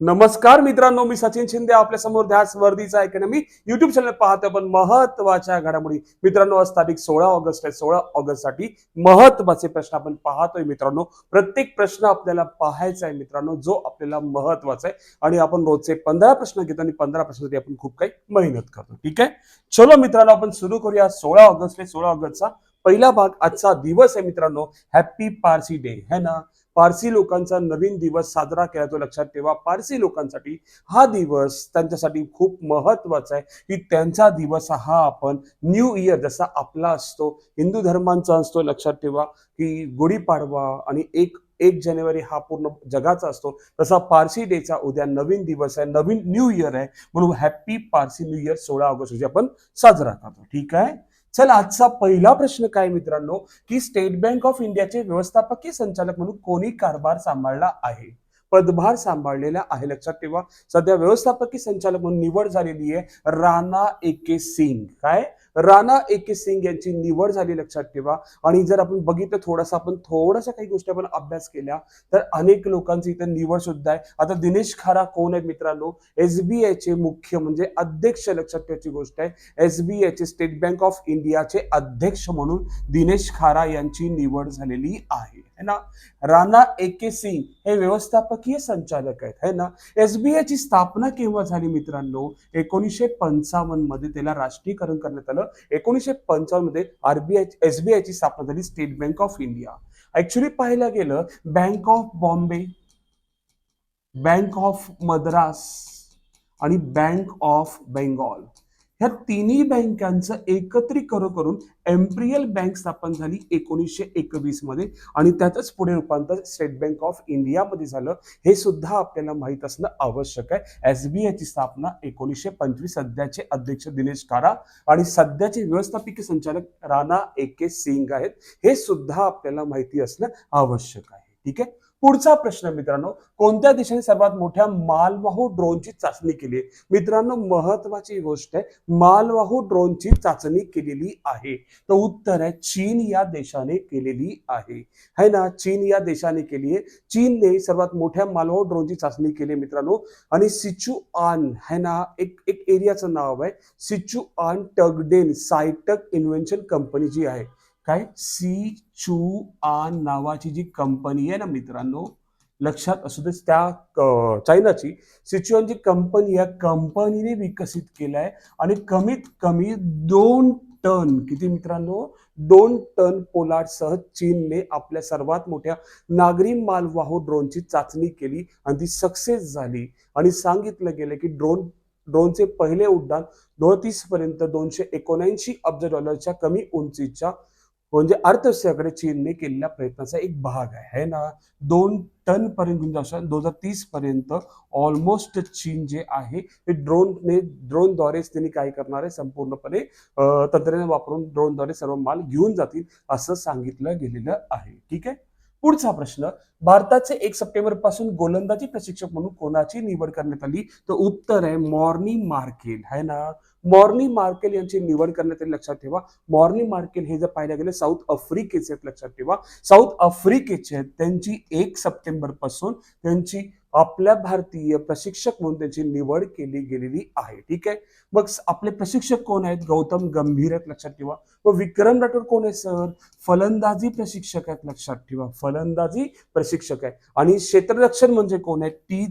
नमस्कार मित्रांनो मी सचिन शिंदे आपल्यासमोर ध्यास वर्दीचा अकॅडमी युट्यूब चॅनल पाहतो पण महत्त्वाच्या घडामोडी. मित्रांनो आज तारीख सोळा ऑगस्ट आहे. सोळा ऑगस्टसाठी महत्त्वाचे प्रश्न आपण पाहतोय मित्रांनो. प्रत्येक प्रश्न आपल्याला पाहायचा आहे मित्रांनो जो आपल्याला महत्त्वाचा आहे. आणि आपण रोजचे पंधरा प्रश्न घेतो आणि पंधरा प्रश्नासाठी आपण खूप काही मेहनत करतो. ठीक आहे? चलो मित्रांनो आपण सुरू करूया. सोळा ऑगस्ट आहे सोळा ऑगस्टचा पहिला भाग आजचा दिवस आहे मित्रांनो. हॅपी पारसी डे है ना? पारसी लोकांचा नवीन दिवस साजरा केला तो लक्षात ठेवा पारसी लोकांसाठी हा दिवस त्यांच्यासाठी खूप महत्त्वाचा आहे. की त्यांचा दिवस हा आपण न्यू इयर जसा आपला असतो हिंदू धर्मांचा असतो लक्षात ठेवा की गुढीपाडवा आणि एक एक जानेवारी हा पूर्ण जगाचा असतो. तसा पारसी डेचा उद्या नवीन दिवस आहे नवीन न्यू इयर आहे. म्हणून हॅपी पारसी न्यू इयर सोळा ऑगस्ट रोजी आपण साजरा करतो. ठीक आहे? चल आजचा पहिला प्रश्न काय मित्रांनो? की स्टेट बँक ऑफ इंडियाचे व्यवस्थापकीय संचालक म्हणून कोणी कारभार सांभाळला आहे? पदभार सांभाळलेला आहे लक्षात ठेवा. सध्या व्यवस्थापकीय संचालक म्हणून निवड झालेली आहे राणा एके सिंग. काय? राणा एके सिंग यांची निवड झाली लक्षात ठेवा. आणि जर आपण बघितलं थोडासा आपण थोडासा काही गोष्टी आपण अभ्यास केल्या तर अनेक लोकांची इथं निवड सुद्धा आहे. आता दिनेश खारा कोण आहेत मित्रांनो? एसबीआयचे मुख्य म्हणजे अध्यक्ष लक्षात ठेवायची गोष्ट आहे. एसबीआयचे स्टेट बँक ऑफ इंडियाचे अध्यक्ष म्हणून दिनेश खारा यांची निवड झालेली आहे. है ना? राणा के सिंग हे व्यवस्थापकीय संचालक आहेत है ना? एसबीआयची स्थापना केव्हा झाली मित्रांनो? एकोणीसशे पंचावन्नमध्ये त्याला राष्ट्रीयकरण करण्यात आलं. एकोणीसशे पंचावन्नमध्ये आरबीआय एसबीआयची स्थापना झाली state bank of India actually पाहायला गेलं bank of Bombay bank of Madras आणि बँक ऑफ बेंगॉल ह्या तिन्ही बँकांचं एकत्रीकरण करून एम्प्रियल बँक स्थापन झाली एकोणीसशे एकवीसमध्ये. आणि त्यातच पुढे रूपांतर स्टेट बँक ऑफ इंडियामध्ये झालं. हे सुद्धा आपल्याला माहीत असणं आवश्यक आहे. एसबीआयची स्थापना एकोणीसशे पंचवीस सध्याचे अध्यक्ष दिनेश कारा आणि सध्याचे व्यवस्थापकीय संचालक राणा ए के सिंग आहेत. हे सुद्धा आपल्याला माहिती असणं आवश्यक आहे. ठीक आहे? पुढचा प्रश्न मित्रांनो. कोणत्या देशाने सर्वात मोठ्या मालवाहू ड्रोनची चाचणी केली आहे? मित्रांनो महत्वाची गोष्ट आहे मालवाहू ड्रोनची चाचणी केलेली आहे. तर उत्तर आहे चीन या देशाने केलेली आहे. है ना? चीन या देशाने केली आहे. चीनने सर्वात मोठ्या मालवाहू ड्रोनची चाचणी केली आहे मित्रांनो. आणि सिचू आन है ना? एक एक एरियाचं नाव आहे. सिचू आन टगडेन सायटक इन्व्हेन्शन कंपनी जी आहे. काय? सी चू आन नावाची जी कंपनी आहे ना मित्रांनो लक्षात असू दे त्या चायनाची सिच्युअन जी कंपनी आहे कंपनीने विकसित केलाय आणि कमीत कमी दोन टन किती मित्रांनो? दोन टन पोलाडसह चीनने आपल्या सर्वात मोठ्या नागरी मालवाहू ड्रोनची चाचणी केली आणि ती सक्सेस झाली. आणि सांगितलं गेलं की ड्रोन ड्रोनचे पहिले उड्डाण दोन तीस पर्यंत दोनशे एकोणऐंशी अब्ज डॉलरच्या कमी उंचीच्या म्हणजे अर्थव्यवस्थेकडे चीनने केलेल्या प्रयत्नाचा एक भाग आहे. है ना? दोन टन पर्यंत म्हणजे घेऊन जाऊ दोन हजार तीस पर्यंत ऑलमोस्ट चीन जे आहे ते ड्रोनने ड्रोनद्वारेच त्यांनी काय करणार आहे? संपूर्णपणे तंत्रज्ञान वापरून ड्रोनद्वारे सर्व माल घेऊन जातील असं सांगितलं गेलेलं आहे. ठीक आहे? पुढचा प्रश्न भारताचे एक सप्टेंबरपासून गोलंदाजी प्रशिक्षक म्हणून कोणाची निवड करण्यात आली? तर उत्तर आहे मॉर्नी मार्केल. है ना? मॉर्नी मार्केल यांची निवड करण्यात आली लक्षात ठेवा. मॉर्नी मार्केल हे जर पाहायला गेलं साऊथ आफ्रिकेचे आहेत लक्षात ठेवा. साऊथ आफ्रिकेचे आहेत त्यांची एक सप्टेंबरपासून त्यांची आपल्या भारतीय प्रशिक्षक म्हणून त्यांची निवड केली गेलेली आहे. ठीक आहे? मग आपले प्रशिक्षक कोण आहेत? गौतम गंभीर आहेत लक्षात ठेवा. व विक्रम राठोड कोण आहे सर? फलंदाजी प्रशिक्षक आहेत लक्षात ठेवा. फलंदाजी प्रशिक्षक आहे. आणि क्षेत्ररक्षण म्हणजे कोण आहे? टी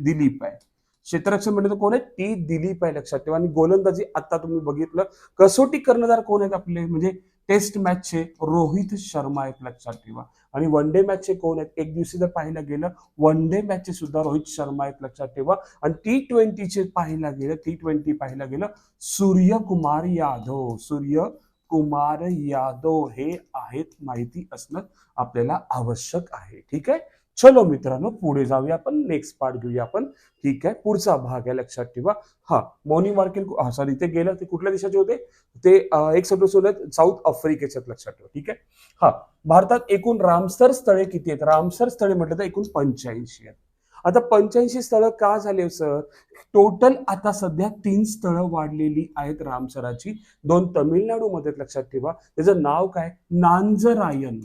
दिलीप आहे. क्षेत्ररक्षण म्हणजे कोण आहे? टी दिलीप आहे लक्षात ठेवा. आणि गोलंदाजी आता तुम्ही बघितलं. कसोटी कर्णधार कोण आहेत आपले? म्हणजे टेस्ट मॅचचे रोहित शर्मा आहेत लक्षात ठेवा. आणि वन डे मॅचचे कोण? आहेत एक दिवशी जर पाहायला गेलं वन डे मॅचचे सुद्धा रोहित शर्मा आहेत लक्षात ठेवा. आणि टी ट्वेंटीचे पाहायला गेलं टी ट्वेंटी पाहायला गेलं सूर्यकुमार यादव सूर्य कुमार यादव हे आहेत माहिती असणं आपल्याला आवश्यक आहे. ठीक आहे? चलो मित्रांनो पुढे जाऊया आपण. नेक्स्ट पार्ट घेऊया आपण. ठीक आहे पुढचा भाग आहे लक्षात ठेवा. हा मॉर्निंग मार्केट हा सॉरी ते गेलं ते कुठल्या देशाचे होते? ते एक सगळं सोडत साऊथ आफ्रिकेचे लक्षात ठेवा ठीक आहे? हा भारतात एकूण रामसर स्थळे किती आहेत? रामसर स्थळे म्हटलं तर एकूण पंच्याऐंशी आहेत. आता पंच्याऐंशी स्थळं का झाले हो, सर? टोटल आता सध्या तीन स्थळं वाढलेली आहेत रामसराची. दोन तमिळनाडूमध्ये लक्षात ठेवा. त्याचं नाव काय? नांजरायन.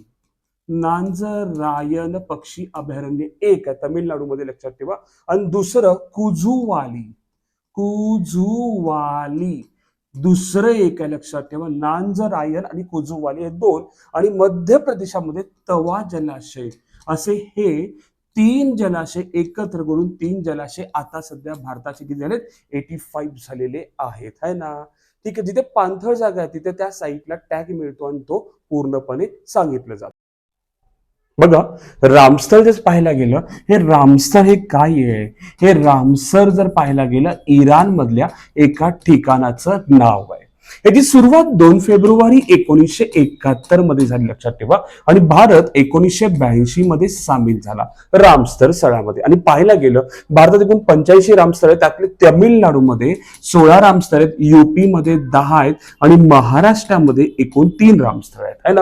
नांजरायन पक्षी अभयारण्य एक आहे. तमिळनाडूमध्ये लक्षात ठेवा. आणि दुसरं कुझुवाली. कुझुवाली. दुसरं एक आहे लक्षात ठेवा. नांजरायन आणि कुझुवाली हे दोन. आणि मध्य प्रदेशामध्ये तवा जलाशय. असे हे तीन जलाशय एकत्र करून तीन जलाशय आता सध्या भारताचे किती झालेत? एटी फाईव्ह झालेले आहेत. है ना? ठीक आहे. जिथे पाणथळ जागा आहे तिथे त्या साईटला टॅग मिळतो आणि तो पूर्णपणे सांगितलं जातो. बघा रामस्थळ जर पाहायला गेलं हे रामस्थळ हे काय आहे? हे रामसर जर पाहायला गेलं इराण मधल्या एका ठिकाणाचं नाव आहे. याची सुरुवात दोन फेब्रुवारी एकोणीसशे एकाहत्तरमध्ये झाली लक्षात ठेवा. आणि भारत एकोणीसशे ब्याऐंशी मध्ये सामील झाला रामस्तर स्थळामध्ये. आणि पाहायला गेलं भारतात एकूण पंच्याऐंशी रामस्थळ आहेत त्यातले तमिळनाडूमध्ये सोळा रामस्थळ आहेत युपीमध्ये दहा आहेत आणि महाराष्ट्रामध्ये एकूण तीन रामस्थळ आहेत. है ना?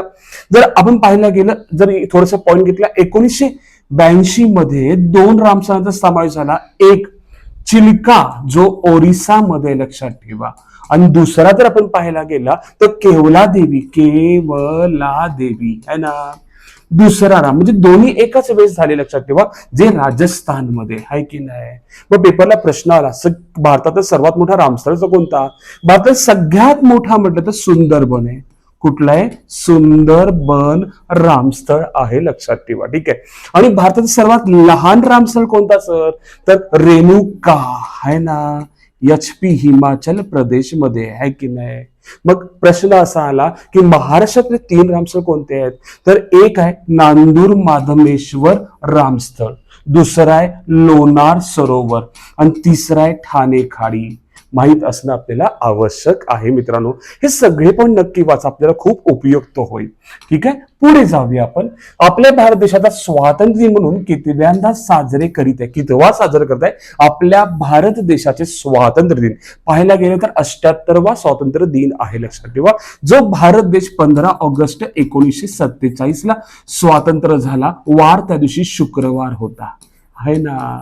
जर आपण पाहायला गेलं जर थोडस पॉईंट घेतला एकोणीसशे ब्याऐंशी मध्ये दोन रामस्थळांचा समावेश झाला. एक चिल्का जो ओरिसामध्ये लक्षात ठेवा. आणि दुसरा जर आपण पाहायला गेला तर केवला देवी केवला देवी है ना? दुसरा राम म्हणजे दोन्ही एकाच वेळेस झाले लक्षात ठेवा जे राजस्थानमध्ये आहे की नाही? मग पेपरला प्रश्न आला स- भारतातील सर्वात मोठा रामस्थळचा कोणता? भारतात सगळ्यात मोठा म्हटलं तर सुंदरबन आहे. कुठलं आहे? सुंदरबन रामस्थळ आहे लक्षात ठेवा ठीक आहे? आणि भारतात सर्वात लहान रामस्थळ कोणता सर? तर रेणुका आहे ना? एच पी हिमाचल प्रदेशमध्ये आहे की नाही? मग प्रश्न असा आला की महाराष्ट्रातले तीन रामस्थळ कोणते आहेत? तर एक आहे नांदूर माधमेश्वर रामस्थळ. दुसरा आहे लोणार सरोवर. आणि तिसरा आहे ठाणे खाडी माहीत असणं आपल्याला आवश्यक आहे मित्रांनो. हे सगळे पण नक्की वाच आपल्याला खूप उपयुक्त होईल. ठीक आहे? पुढे जाऊया आपण. आपल्या भारत देशाचा स्वातंत्र्य म्हणून कितव्यांदा साजरे करीत आहे कितवा साजरा करत आहे? आपल्या भारत देशाचे स्वातंत्र्य दिन. पाहायला गेलं तर अष्ट्याहत्तरवा स्वातंत्र्य दिन आहे लक्षात ठेवा. जो भारत देश पंधरा ऑगस्ट एकोणीसशे सत्तेचाळीस ला स्वातंत्र्य झाला. वार त्या दिवशी शुक्रवार होता. है ना?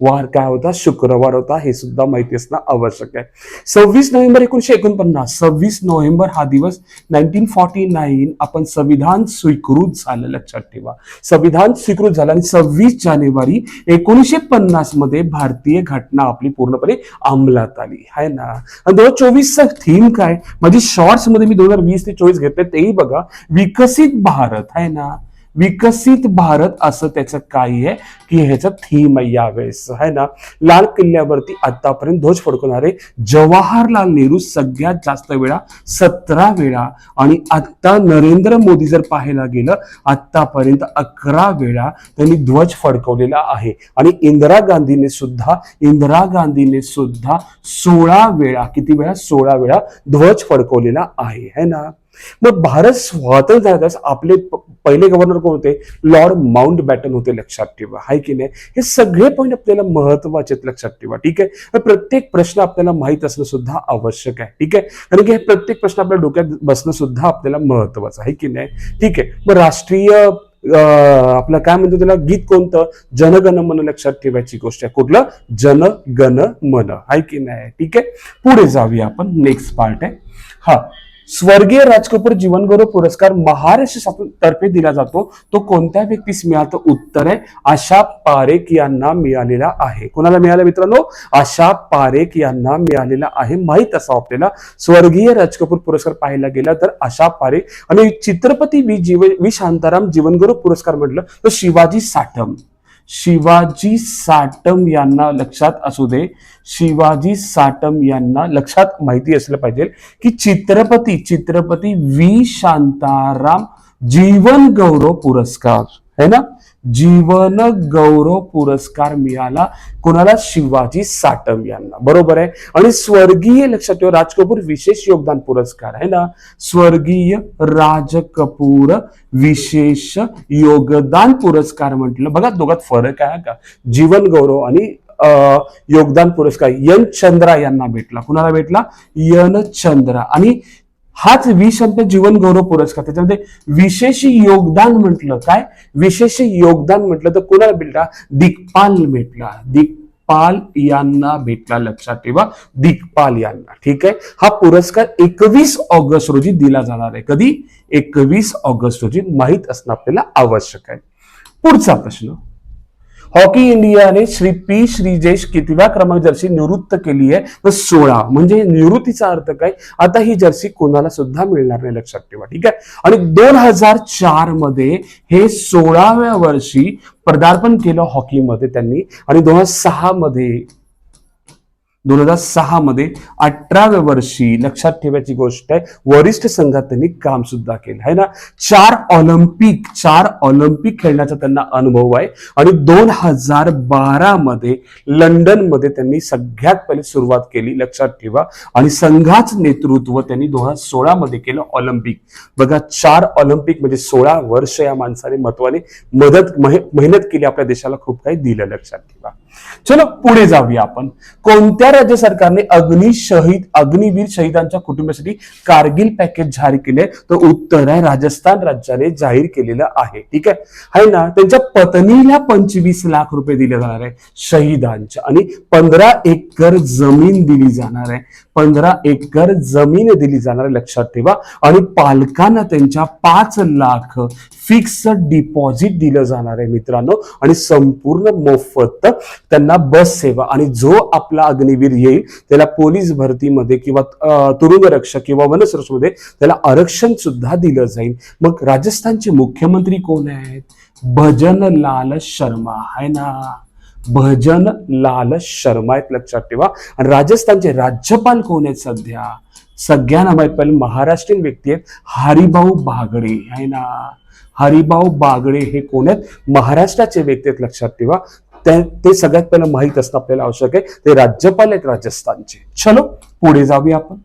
वार काय होता शुक्रवार होता हे सुद्धा माहिती असणं आवश्यक आहे. सव्वीस नोव्हेंबर एकोणीशे एकोणपन्नास सव्वीस नोव्हेंबर हा दिवस नाईन्टीन फॉर्टी नाईन आपण संविधान स्वीकृत झालं लक्षात ठेवा. संविधान स्वीकृत झालं आणि सव्वीस जानेवारी एकोणीसशे पन्नासमध्ये भारतीय घटना आपली पूर्णपणे अंमलात आली. आहे ना? आणि दोन हजार चोवीसचा थीम काय? म्हणजे माझी शॉर्ट्समध्ये मी दोन हजार वीस ते चोवीस घेतले तेही बघा. विकसित भारत. आहे ना? विकसित भारत असं त्याचं काय आहे की ह्याचं थीम आहे यावेळेस. आहे ना? लाल किल्ल्यावरती आतापर्यंत ध्वज फडकवणारे जवाहरलाल नेहरू सगळ्यात जास्त वेळा सतरा वेळा आणि आता नरेंद्र मोदी जर पाहायला गेलं आतापर्यंत अकरा वेळा त्यांनी ध्वज फडकवलेला आहे. आणि इंदिरा गांधीने सुद्धा इंदिरा गांधीने सुद्धा सोळा वेळा किती वेळा? सोळा वेळा ध्वज फडकवलेला आहे. है ना? मग भारत स्वातंत्र्य झाल्यास आपले पहिले गव्हर्नर कोण होते? लॉर्ड माउंट बॅटन होते लक्षात ठेवा. हाय की नाही? हे सगळे पॉईंट आपल्याला महत्त्वाचे आहेत लक्षात ठेवा. ठीक आहे? प्रत्येक प्रश्न आपल्याला माहीत असणं सुद्धा आवश्यक आहे. ठीक आहे? कारण की हे प्रत्येक प्रश्न आपल्या डोक्यात बसणं सुद्धा आपल्याला महत्वाचं आहे. की नाही? ठीक आहे? मग राष्ट्रीय आपलं काय म्हणतो त्याला? गीत कोणतं? जनगण मन लक्षात ठेवायची गोष्ट आहे. कुठलं? जनगण मन. आहे की नाही? ठीक आहे? पुढे जाऊया आपण. नेक्स्ट पार्ट आहे. हा. स्वर्गीय राज कपूर जीवन पुरस्कार महाराष्ट्र तर्फे दिला जातो. तो कोणत्या व्यक्तीस मिळाला उत्तर आहे? आशा पारेख यांना मिळालेला आहे. कोणाला मिळाला मित्रांनो? आशा पारेख यांना मिळालेला आहे. माहीत असा आपल्याला. स्वर्गीय राज कपूर पुरस्कार पाहायला गेला तर आशा पारेख आणि चित्रपती वी जीव वी शांताराम जीवनगौरव पुरस्कार म्हटलं तर शिवाजी साठम. शिवाजी साटम यांना लक्षात असू दे. शिवाजी साटम यांना लक्षात माहिती असलं पाहिजे की चित्रपती चित्रपती वी शांताराम जीवन गौरव पुरस्कार. है ना? जीवन गौरव पुरस्कार मिळाला. कोणाला? शिवाजी साटम यांना. बरोबर आहे? आणि स्वर्गीय लक्षात ठेवा राज कपूर विशेष योगदान पुरस्कार आहे ना? स्वर्गीय राज कपूर विशेष योगदान पुरस्कार म्हटलं. बघा दोघात फरक आहे का? जीवन गौरव आणि अं, योगदान पुरस्कार. यन चंद्रा यांना भेटला. कुणाला भेटला? यन चंद्रा. आणि हाच विशंत जीवन गौरव पुरस्कार. त्याच्यामध्ये विशेष योगदान म्हटलं काय? विशेष योगदान म्हटलं तर कुणाला भेटला? दिग्पाल भेटला. दिग्पाल दिग्पाल यांना भेटला. लक्षात ठेवा दिग्पाल यांना. ठीक आहे? हा पुरस्कार एकवीस ऑगस्ट रोजी दिला जाणार आहे. कधी? एकवीस ऑगस्ट रोजी. माहीत असणं आपल्याला आवश्यक आहे. पुढचा प्रश्न. हॉकी इंडियाने श्री पी श्रीजेश कितव्या क्रमांक जर्सी निवृत्त केली आहे तर सोळा. म्हणजे निवृत्तीचा अर्थ काय? आता ही जर्सी कोणाला सुद्धा मिळणार नाही लक्षात ठेवा. ठीक आहे? आणि दोन हजार चारमध्ये हे सोळाव्या वर्षी पदार्पण केलं हॉकीमध्ये त्यांनी. आणि दोन हजार सहा मध्ये दोन हजार सहा मध्ये अठराव्या वर्षी लक्षात ठेवायची गोष्ट आहे वरिष्ठ संघात त्यांनी काम सुद्धा केलं. आहे ना? चार ऑलिम्पिक चार ऑलिम्पिक खेळण्याचा त्यांना अनुभव आहे. आणि दोन हजार बारा मध्ये लंडनमध्ये त्यांनी सगळ्यात पहिले सुरुवात केली लक्षात ठेवा. आणि संघाच नेतृत्व त्यांनी दोन हजार सोळा मध्ये केलं ऑलिम्पिक. बघा चार ऑलिम्पिक म्हणजे सोळा वर्ष या माणसाने महत्वाने मदत मेहनत केली आपल्या देशाला खूप काही दिलं लक्षात ठेवा. चलो पुढे जाऊया आपण. कोणत्या राज्य सरकारने अग्निशहीद अग्निवीर शहीदांच्या कुटुंबासाठी कारगिल पॅकेज जाहीर केले तर उत्तर आहे राजस्थान राज्याने जाहीर केलेलं आहे. ठीक आहे? आहे ना? त्यांच्या पत्नीला पंचवीस लाख रुपये दिले जाणार आहे शहीदांच्या आणि पंधरा एकर जमीन दिली जाणार आहे. पंधरा एकर जमीन दिली जाणार लक्षात ठेवा. आणि पालकांना त्यांच्या पाच लाख फिक्स डिपॉझिट दिलं जाणार आहे मित्रांनो. आणि संपूर्ण मोफत त्यांना बस सेवा. आणि जो आपला अग्निवीर येईल त्याला पोलीस भरतीमध्ये किंवा तुरुंग रक्षक किंवा वनसरसमध्ये त्याला आरक्षण सुद्धा दिलं जाईल. मग राजस्थानचे मुख्यमंत्री कोण आहेत? भजन लाल शर्मा. आहे ना. भजन लाल शर्मा आहेत लक्षात ठेवा. आणि राजस्थानचे राज्यपाल कोण आहेत सध्या? सगळ्यांना माहीत पाहिजे महाराष्ट्रीयन व्यक्ती आहेत हरिभाऊ बागडे आहे ना? हरिभाऊ बागडे हे कोण आहेत? महाराष्ट्राचे व्यक्ती आहेत लक्षात ठेवा. ते ते सगळ्यात पहिलं माहीत असणं आपल्याला आवश्यक आहे. ते राज्यपाल आहेत राजस्थानचे. चलो पुढे जाऊया आपण.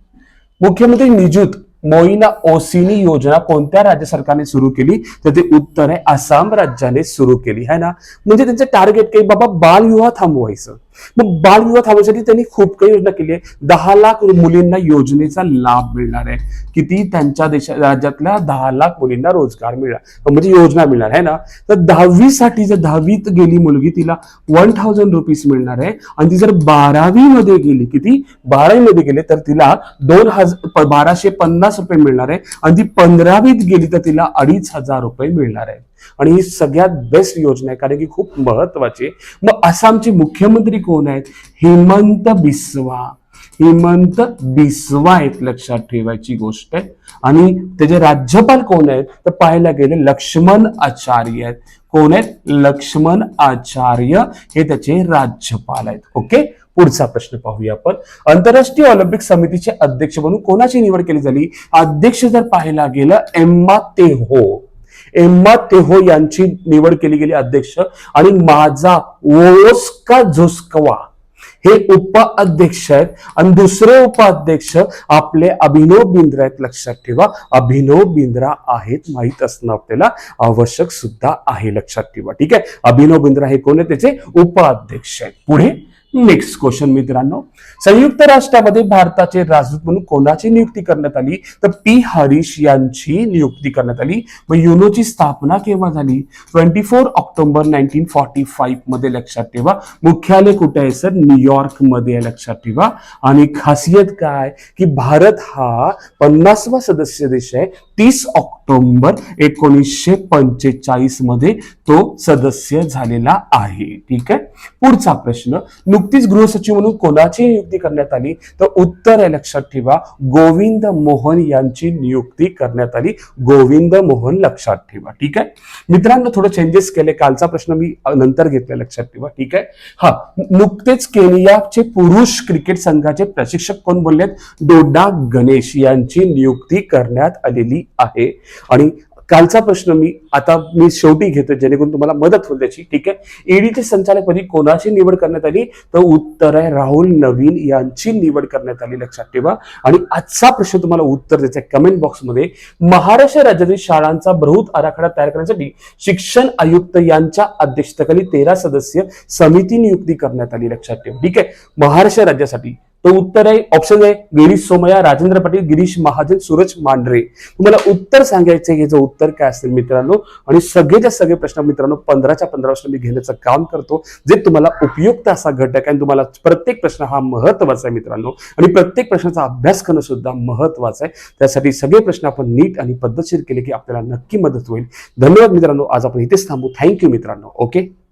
मुख्यमंत्री निजुत मोईना ओसिनी योजना कोणत्या राज्य सरकारने सुरू केली? तर ते उत्तर आहे आसाम राज्याने सुरू केली. है ना? म्हणजे त्यांचं टार्गेट काही बाबा बालविवाह थांबवायचं. मग बालविवाह थांबवण्यासाठी त्यांनी खूप काही योजना केली आहे. दहा लाख मुलींना योजनेचा लाभ मिळणार आहे. किती त्यांच्या देशा राज्यातल्या दहा लाख मुलींना रोजगार मिळणार म्हणजे योजना मिळणार आहे ना? तर दहावीसाठी जर दहावीत गेली मुलगी तिला वन थाउजंड रुपीज मिळणार आहे. आणि ती जर बारावी मध्ये गेली किती? बारावी मध्ये गेली तर तिला दोन हजार बाराशे पन्नास रुपये मिळणार आहे. आणि ती पंधरावीत गेली तर तिला अडीच हजार रुपये मिळणार आहे. आणि ही सगळ्यात बेस्ट योजना आहे कारण की खूप महत्वाची आहे. मग आसामचे मुख्यमंत्री कोण आहेत? हेमंत बिस्वा. हेमंत बिस्वा आहेत लक्षात ठेवायची गोष्ट आहे. आणि त्याचे राज्यपाल कोण आहेत? तर पाहायला गेले लक्ष्मण आचार्य आहेत. कोण आहेत? लक्ष्मण आचार्य हे त्याचे राज्यपाल आहेत. ओके? पुढचा प्रश्न पाहूया आपण. आंतरराष्ट्रीय ऑलिम्पिक समितीचे अध्यक्ष म्हणून कोणाची निवड केली झाली? अध्यक्ष जर पाहायला गेलं एम्मा तेहो. एम्मा तेहो यांची निवड केली गेली अध्यक्ष. आणि माझा ओस्का झोस्कवा हे उपाध्यक्ष आहेत. आणि दुसरे उपाध्यक्ष आपले अभिनव बिंद्रा आहेत. लक्षात ठेवा अभिनव बिंद्रा आहेत माहीत असणं आपल्याला आवश्यक सुद्धा आहे. लक्षात ठेवा. ठीक आहे? अभिनव बिंद्रा हे कोण आहे त्याचे उपाध्यक्ष आहेत. पुढे नेक्स्ट क्वेश्चन मित्रांनो. संयुक्त राष्ट्रामध्ये भारताचे राजदूत म्हणून कोणाची नियुक्ती करण्यात आली? तर पी हरीश यांची नियुक्ती करण्यात आली. व युनोची स्थापना केव्हा झाली? Twenty four October nineteen forty फाईव्हमध्ये लक्षात ठेवा. मुख्यालय कुठे आहे सर? न्यूयॉर्कमध्ये लक्षात ठेवा. आणि खासियत काय? की भारत हा पन्नासवा सदस्य देश आहे. तीस ऑक्टोबर एकोणीसशे पंचेचाळीसमध्ये तो सदस्य झालेला आहे. ठीक आहे? पुढचा प्रश्न. नुकतीच गृहसचिव म्हणून कोणाची नियुक्ती करण्यात आली? तर उत्तर आहे लक्षात ठेवा. गोविंद मोहन यांची नियुक्ती करण्यात आली. गोविंद मोहन लक्षात ठेवा. ठीक आहे? मित्रांनो थोडं चेंजेस केले. कालचा प्रश्न मी नंतर घेतला लक्षात ठेवा. ठीक आहे? हा. नुकतेच केनियाचे पुरुष क्रिकेट संघाचे प्रशिक्षक कोण बोललेत डोडा गणेश यांची नियुक्ती करण्यात आलेली आहे. आणि कालचा प्रश्न मी आता मी शेवटी घेतो जेणेकरून तुम्हाला मदत होईल त्याची ठीक आहे? ईडीचे संचालकपदी कोणाची निवड करण्यात आली? तर उत्तर आहे राहुल नवीन यांची निवड करण्यात आली लक्षात ठेवा. आणि आजचा प्रश्न तुम्हाला उत्तर द्यायचा आहे कमेंट बॉक्समध्ये महाराष्ट्र राज्यातील शाळांचा बृहत आराखडा तयार करण्यासाठी शिक्षण आयुक्त यांच्या अध्यक्षतेखाली तेरा सदस्य समिती नियुक्ती करण्यात आली लक्षात ठेवा. ठीक आहे? महाराष्ट्र राज्यासाठी तर उत्तर आहे ऑप्शन आहे गिरीश सोमया राजेंद्र पाटील गिरीश महाजन सूरज मांढरे. तुम्हाला उत्तर सांगायचं आहे याचं उत्तर काय असेल मित्रांनो? आणि सगळेच्या सगळे प्रश्न मित्रांनो पंधराच्या पंधरा प्रश्न मी घेण्याचं काम करतो. जे तुम्हाला उपयुक्त असा घटक आहे आणि तुम्हाला प्रत्येक प्रश्न हा महत्त्वाचा आहे मित्रांनो. आणि प्रत्येक प्रश्नाचा अभ्यास करणं सुद्धा महत्वाचं आहे. त्यासाठी सगळे प्रश्न आपण नीट आणि पद्धतशीर केले की आपल्याला नक्की मदत होईल. धन्यवाद मित्रांनो. आज आपण इथेच थांबू. थँक्यू मित्रांनो. ओके